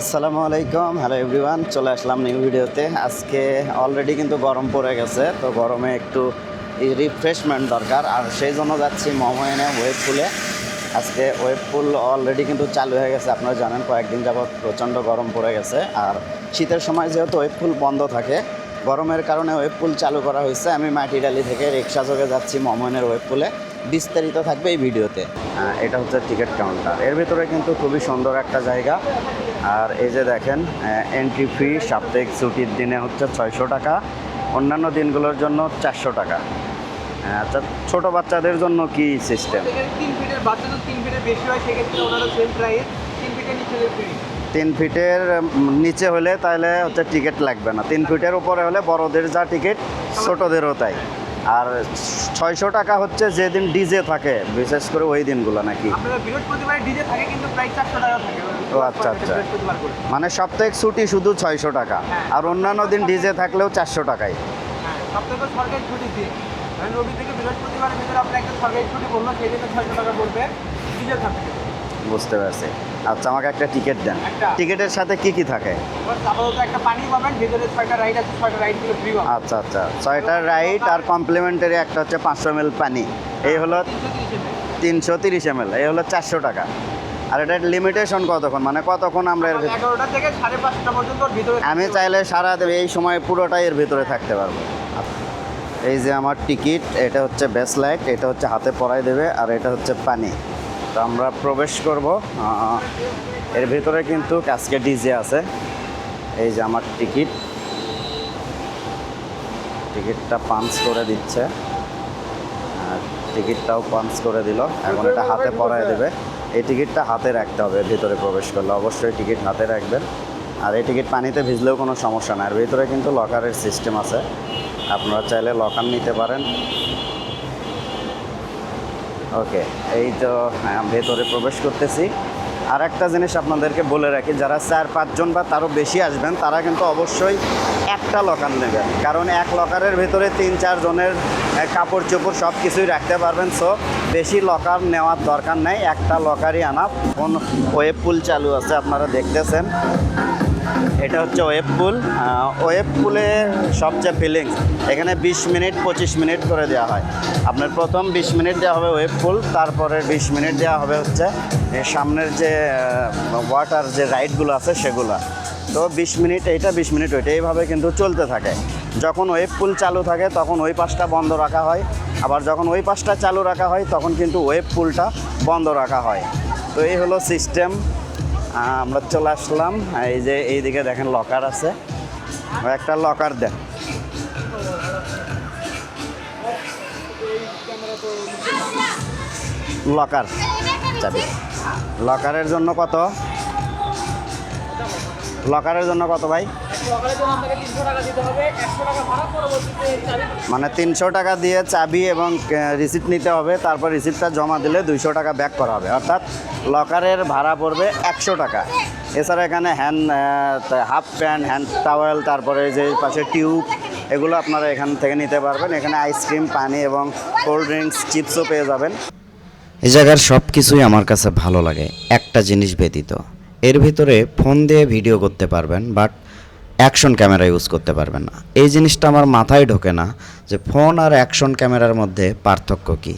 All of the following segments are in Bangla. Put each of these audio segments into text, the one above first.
আসসালামু আলাইকুম। হ্যালো এভরিওয়ান চলে আসলাম নিউ ভিডিওতে আজকে অলরেডি কিন্তু গরম পড়ে গেছে, তো গরমে একটু রিফ্রেশমেন্ট দরকার। আর সেই জন্য যাচ্ছি মময়নে ওয়েব পুলে আজকে ওয়েব পুল অলরেডি কিন্তু চালু হয়ে গেছে। আপনারা জানেন, কয়েকদিন যাবৎ প্রচণ্ড গরম পড়ে গেছে। আর শীতের সময় যেহেতু ওয়েব পুল বন্ধ থাকে, গরমের কারণে ওয়েব পুল চালু করা হয়েছে। আমি মাটিডালি থেকে রিক্সা যোগে যাচ্ছি মমনের ওয়েব পুলে বিস্তারিত থাকবে এই ভিডিওতে। এটা হচ্ছে টিকিট কাউন্টার এর ভিতরে কিন্তু খুবই সুন্দর একটা জায়গা। আর এই যে দেখেন এন্ট্রি ফি সাপ্তাহিক ছুটির দিনে হচ্ছে ছয়শো টাকা। অন্যান্য দিনগুলোর জন্য চারশো টাকা। আচ্ছা ছোটো বাচ্চাদের জন্য কি সিস্টেম তিন ফিটের তিন ফিটের বেশি হয় সেক্ষেত্রে ওনারও সেম প্রাইস তিন ফিটের নিচে ফ্রি তিন ফিটের নিচে হলে তাহলে হচ্ছে টিকিট লাগবে না। তিন ফিটের উপরে হলে বড়দের যা টিকিট ছোটোদেরও তাই। আর ছয়শো টাকা হচ্ছে যেদিন ডিজে থাকে বিশেষ করে ওই দিনগুলো নাকি। ও, আচ্ছা, আচ্ছা। মানে সাপ্তাহিক ছুটি শুধু ছয়শো টাকা। হ্যাঁ। আর অন্যান্য দিন ডিজে থাকলেও চারশো টাকায় সপ্তাহে সরকারি ছুটি দিয়ে ধরেন রবি থেকে বৃহস্পতিবারের ভিতরে আপনার একটা সরকারি ছুটি বলল সেই দিনে ছয়শো টাকা পড়বে ডিজে থাকে বুঝতে পারছি। আচ্ছা আমাকে একটা টিকিট দেন। টিকিটের সাথে কি কি থাকে? একটা পানি পাবেন ভিতরে ছয়টা রাইড আছে ছয়টা রাইডগুলো ফ্রি আচ্ছা আচ্ছা। ছয়টা রাইড আর কমপ্লিমেন্টারি একটা হচ্ছে পাঁচশো এম পানি। এই হলো তিনশো তিরিশ তিনশো তিরিশ এম এই হলো চারশো টাকা। আর এটা লিমিটেশন কতক্ষণ? মানে কতক্ষণ আমরা এর ভিতরে আমি চাইলে সারা এই সময় পুরোটাই এর ভিতরে থাকতে পারব। এই যে আমার টিকিট, এটা হচ্ছে বেস লাইট এটা হচ্ছে হাতে পরাই দেবে, আর এটা হচ্ছে পানি। তো আমরা প্রবেশ করব এর ভিতরে কিন্তু আজকে ডিজে আছে। এই যে আমার টিকিট। টিকিটটা পাঞ্চ করে দিচ্ছে। আর টিকিটটাও পাঞ্চ করে দিল। এখন এটা হাতে পরায় দেবে। এই টিকিটটা হাতে রাখতে হবে, ভিতরে প্রবেশ করলে। অবশ্যই টিকিট হাতে রাখবেন। আর এই টিকিট পানিতে ভিজলেও কোনো সমস্যা না আর ভিতরে কিন্তু লকারের সিস্টেম আছে। আপনারা চাইলে লকার নিতে পারেন। ওকে, এই তো ভেতরে প্রবেশ করতেছি। আর একটা জিনিস আপনাদেরকে বলে রাখি, যারা চার, পাঁচজন বা তারও বেশি আসবেন, তারা কিন্তু অবশ্যই একটা লকার নেবেন। কারণ এক লকারের ভেতরে তিন, চার জনের কাপড় চোপড় সব কিছুই রাখতে পারবেন। সো, বেশি লকার নেওয়ার দরকার নেই। একটা লকারই আনা। কোন ওয়েব পুল চালু আছে, আপনারা দেখতেছেন। এটা হচ্ছে ওয়েব পুল। ওয়েব পুলে সবচেয়ে ফিলিংস এখানে বিশ মিনিট, পঁচিশ মিনিট করে দেওয়া হয়। আপনার প্রথম বিশ মিনিট দেওয়া হবে ওয়েব পুল, তারপরে বিশ মিনিট দেওয়া হবে হচ্ছে সামনের যে ওয়াটার যে রাইডগুলো আছে সেগুলো। তো বিশ মিনিট, এইটা বিশ মিনিট, ওইটা এইভাবে কিন্তু চলতে থাকে। যখন ওয়েব পুল চালু থাকে, তখন ওই পাশটা বন্ধ রাখা হয়। আবার যখন ওই পাশটা চালু রাখা হয়, তখন কিন্তু ওয়েব পুলটা বন্ধ রাখা হয়। তো এই হলো সিস্টেম আমরা চলে আসলাম। এই যে এইদিকে দেখেন লকার আছে। একটা লকার দেন। লকার চাবি। লকারের জন্য কত? লকারের জন্য কত ভাই? মানে তিনশো টাকা দিয়ে চাবি এবং রিসিপ্ট নিতে হবে তারপর রিসিপ্টটা জমা দিলে দুইশো টাকা ব্যাক করা হবে। অর্থাৎ লকারের ভাড়া পড়বে একশো টাকা। এছাড়া এখানে hand half pant hand towel তারপরে যে পাশে টিউব এগুলো আপনারা এখান থেকে নিতে পারবেন। এখানে আইসক্রিম পানি এবং কোল্ড ড্রিঙ্কস চিপসও পেয়ে যাবেন। এই জায়গার সব কিছুই আমার কাছে ভালো লাগে একটা জিনিস ব্যতীত। এর ভিতরে ফোন দিয়ে ভিডিও করতে পারবেন বাট অ্যাকশন ক্যামেরা ইউজ করতে পারবেন না। এই জিনিসটা আমার মাথায় ঢোকে না যে ফোন আর অ্যাকশন ক্যামেরার মধ্যে পার্থক্য কী।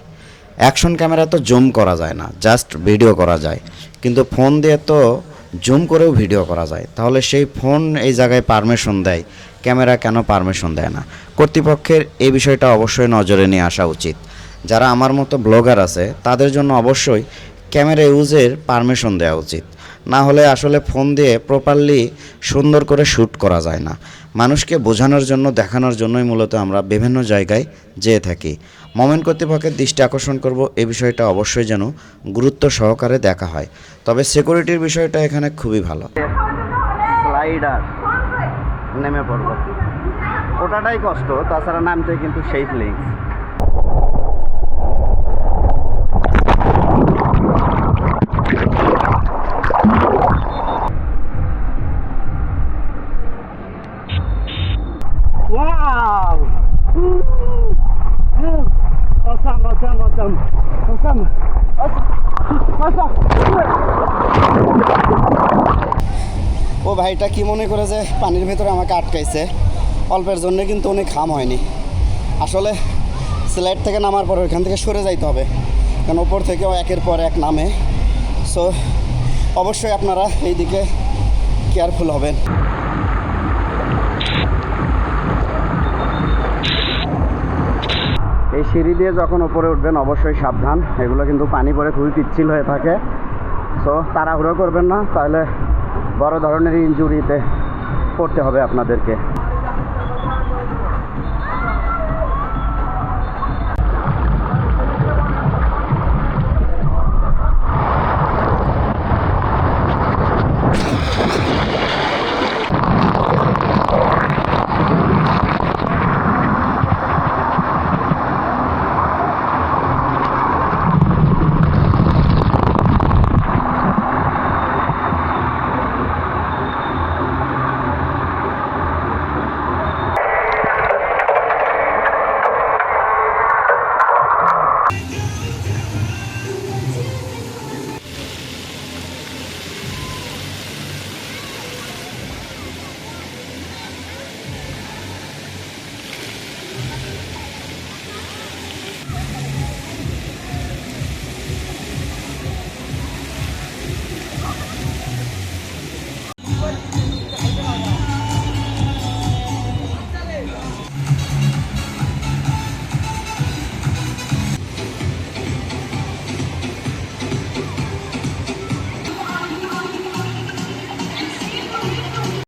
অ্যাকশন ক্যামেরা তো জুম করা যায় না, জাস্ট ভিডিও করা যায়। কিন্তু ফোন দিয়ে তো জুম করেও ভিডিও করা যায়। তাহলে সেই ফোন এই জায়গায় পারমিশন দেয়, ক্যামেরা কেন পারমিশন দেয় না? কর্তৃপক্ষের এই বিষয়টা অবশ্যই নজরে নিয়ে আসা উচিত। যারা আমার মতো ব্লগার আছে, তাদের জন্য অবশ্যই ক্যামেরা ইউজের পারমিশন দেওয়া উচিত। না হলে আসলে ফোন দিয়ে প্রপারলি সুন্দর করে শ্যুট করা যায় না। মানুষকে বোঝানোর জন্য, দেখানোর জন্যই মূলত আমরা বিভিন্ন জায়গায় যেয়ে থাকি। মোমেন্ট কর্তৃপক্ষের দৃষ্টি আকর্ষণ করব এই বিষয়টা অবশ্যই যেন গুরুত্ব সহকারে দেখা হয়। তবে সিকিউরিটির বিষয়টা এখানে খুবই ভালো। নেমে পড়ব ওটাটাই কষ্ট, তাছাড়া নামতে কিন্তু সেই ফিলিংস ভাইটা কি মনে করে যে পানির ভেতরে আমাকে আটকাইছে? অল্পের জন্য কিন্তু অনেক খাম হয়নি। আসলে স্লাইড থেকে নামার পর ওইখান থেকে সরে যাইতে হবে। কারণ ওপর থেকেও একের পর এক নামে। সো অবশ্যই আপনারা এই দিকে কেয়ারফুল হবেন। এই সিঁড়ি দিয়ে যখন উপরে উঠবেন, অবশ্যই সাবধান। এগুলো কিন্তু পানি পড়ে খুবই পিচ্ছিল হয়ে থাকে। সো তাড়াহুড়ো করবেন না তাহলে বড় ধরনের ইঞ্জুরিতে পড়তে হবে আপনাদেরকে।